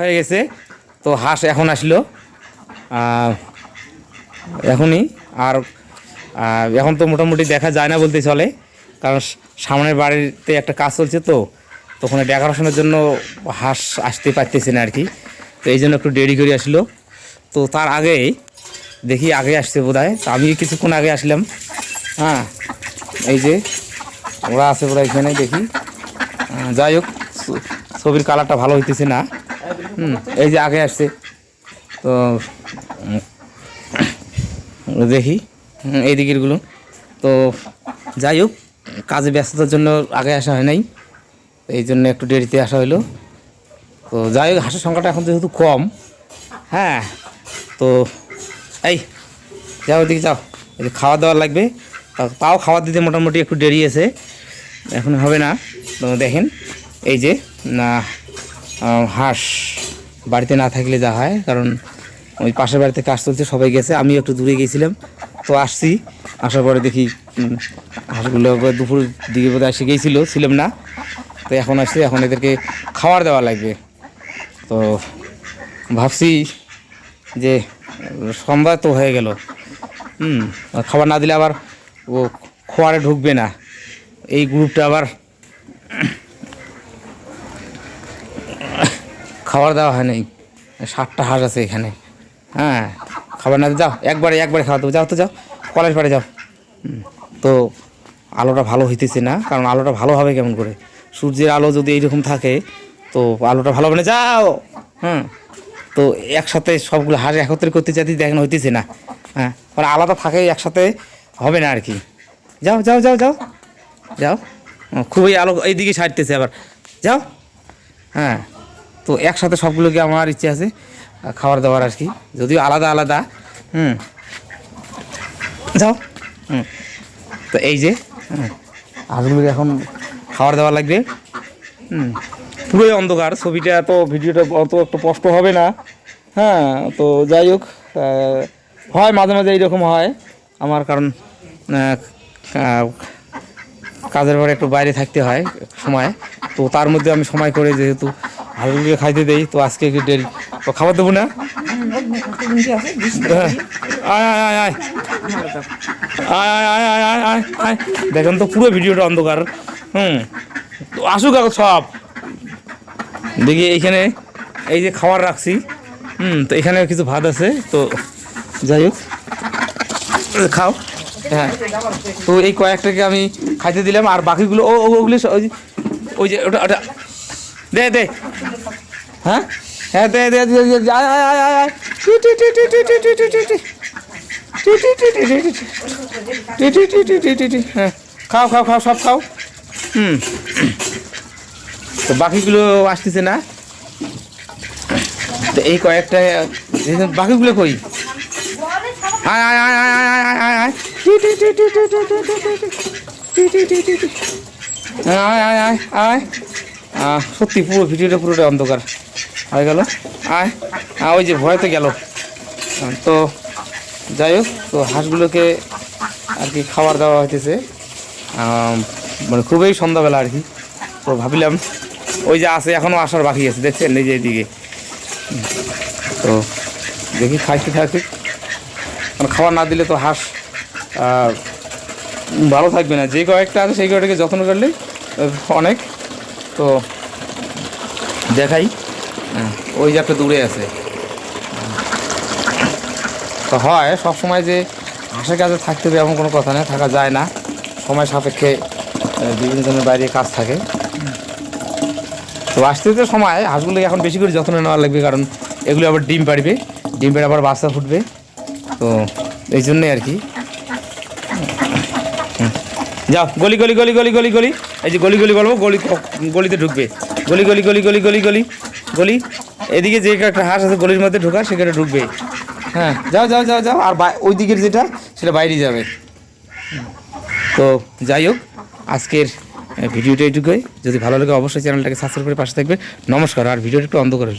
হয়ে গেছে। তো হাঁস এখন আসলো। এখনই। আর এখন তো মোটামুটি দেখা যায় না বলতে চলে। কারণ সামনের বাড়িতে একটা কাজ চলছে তো। তখন ডেকোরেশনের জন্য হাঁস আসতে পারতেছে না আর কি তো এই জন্য একটু দেরি করে আসলো। তো তার আগে দেখি আগে আসছে বোধ হয় আমি কিছুক্ষণ আগে আসলাম। হ্যাঁ এই যে ওরা আছে ওরা এখানে দেখি। যাই হোক ছবির কালারটা ভালো হইতেছে না। এই যে আগে আসছে। তো দেখি এই দিকেরগুলো। তো যাই হোক কাজে ব্যস্ততার জন্য আগে আসা হয় নাই। এই জন্য একটু দেরিতে আসা হলো তো যাই হোক হাঁসের সংখ্যাটা এখন যেহেতু কম হ্যাঁ তো এই যাও ওদিকে যাও। এই যে খাওয়া দাওয়া লাগবে। তাও খাওয়া দিতে মোটামুটি একটু দেরি আছে। এখন হবে না। তো দেখেন এই যে না হাঁস বাড়িতে না থাকলে যা হয়, কারণ ওই পাশের বাড়িতে কাজ চলছে, সবাই গেছে আমি একটু দূরে গেছিলাম, তো আসছি, আসার পরে দেখি হাঁসগুলো দুপুর দিকে বোধহয় এসে গিয়েছিল ছিলাম না, তো এখন আসছি, এখন এদেরকে খাবার দেওয়া লাগবে, তো ভাবছি যে সোমবার তো হয়ে গেল, হুম খাবার না দিলে আবার ও খোয়ারে ঢুকবে না, এই গ্রুপটা আবার খাবার দেওয়া হয় নাই ষাটটা হাঁস আছে এখানে। হ্যাঁ খাবার না যাও, একবারে একবারে খাওয়া দেবো। যাও তো যাও, কলেজ পাড়ে যাও। তো আলোটা ভালো হইতেছে না, কারণ আলোটা ভালো হবে কেমন করে? সূর্যের আলো যদি এইরকম থাকে, তো আলোটা ভালো হবে না। যাও! হ্যাঁ তো একসাথে সবগুলো হাঁস একত্রে করতে চাইতে দেখেন হইতেছে না। হ্যাঁ মানে আলাদা থাকে, একসাথে হবে না আর কি যাও যাও যাও যাও। যাও খুবই আলো, এইদিকে সারতেছে আবার। যাও। হ্যাঁ তো একসাথে সবগুলোকে আমার ইচ্ছে আছে খাবার দাবার আর কি। যদিও আলাদা আলাদা, হুম। যাও, হুম। তো এই যে হাঁসগুলোকে এখন খাবার দাবার লাগবে, হুম। পুরোই অন্ধকার, ছবিটা তো ভিডিওটা অত একটু স্পষ্ট হবে না। হ্যাঁ তো যাই হোক হয় মাঝে মাঝে এইরকম হয়। আমার কারণ কাজের পরে একটু বাইরে থাকতে হয় সময়। তো তার মধ্যে আমি সময় করে যেহেতু হাঁসগুলোকে খাইতে দেই তো আজকে একটু দেরি। তো খাবার দেবো না? দেখেন তো পুরো ভিডিওটা অন্ধকার। হুম। তো আসুক এখন সব। দেখি এইখানে এই যে খাবার রাখছি। হুম তো এখানে কিছু ভাত আছে তো যাই হোক। খাও। হ্যাঁ। তো এই কয়েকটাকে আমি খাইতে দিলাম আর বাকিগুলো ও ও, ওগুলো ওই যে ওটা ওটা দে দে হ্যাঁ হ্যাঁ দে দে আয় আয় আয় আয় আয়। হ্যাঁ খাও খাও খাও সব খাও হুম তো বাকিগুলো আসতেছে না তো এই কয়েকটা বাকিগুলো কই আয় আয় আয় আয় আয় আয় আয় আয়। আয় আয় আয় আয় সত্যি পুরো ভিডিওটা পুরোটা অন্ধকার। হয়ে গেল। আয়। ওই যে ভয় তো গেল তো যাই হোক, তো হাঁসগুলোকে আর কি খাবার দেওয়া হইতেছে। মানে খুবই সন্ধ্যাবেলা আর কি। তো ভাবিলাম, ওই যে আছে এখনও আসার বাকি আছে, দেখছেন? যে এদিকে। তো দেখি খাইতে থাকি। কারণ খাবার না দিলে তো হাঁস ভালো থাকবে না। যে কয়েকটা আছে, সেই কয়েকটাকে যত্ন করলে অনেক। তো দেখাই। হ্যাঁ, ওই যে একটা দূরে আছে। তো হয় সব সময় যে হাঁসের কাছে থাকতে হবে এমন কোনো কথা নেই থাকা যায় না। সময় সাপেক্ষে বিভিন্ন জনের বাইরে কাজ থাকে। তো আসতে তো সময় হাঁসগুলো এখন বেশি করে যত্ন নেওয়া লাগবে কারণ এগুলো আবার ডিম পাড়বে। ডিম পেড়ে আবার বাচ্চা ফুটবে। তো এই জন্যই আর কি। যাও গলি গলি গলি গলি গলি গলি। এই যে গলি গলি বলব, গলি গলিতে ঢুকবে। গলি গলি গলি গলি গলি গলি গলি, এদিকে যে একটা হাঁস আছে গলির মধ্যে ঢোকা, সেখানে ঢুকবে। হ্যাঁ যাও যাও যাও যাও, আর ওই দিকের যেটা, সেটা বাইরে যাবে। তো যাই হোক, আজকের ভিডিওটা এটুকুই যদি ভালো লাগে, অবশ্যই চ্যানেলটাকে সাবস্ক্রাইব করে পাশে থাকবে। নমস্কার, আর ভিডিওটা একটু অন্ধ করে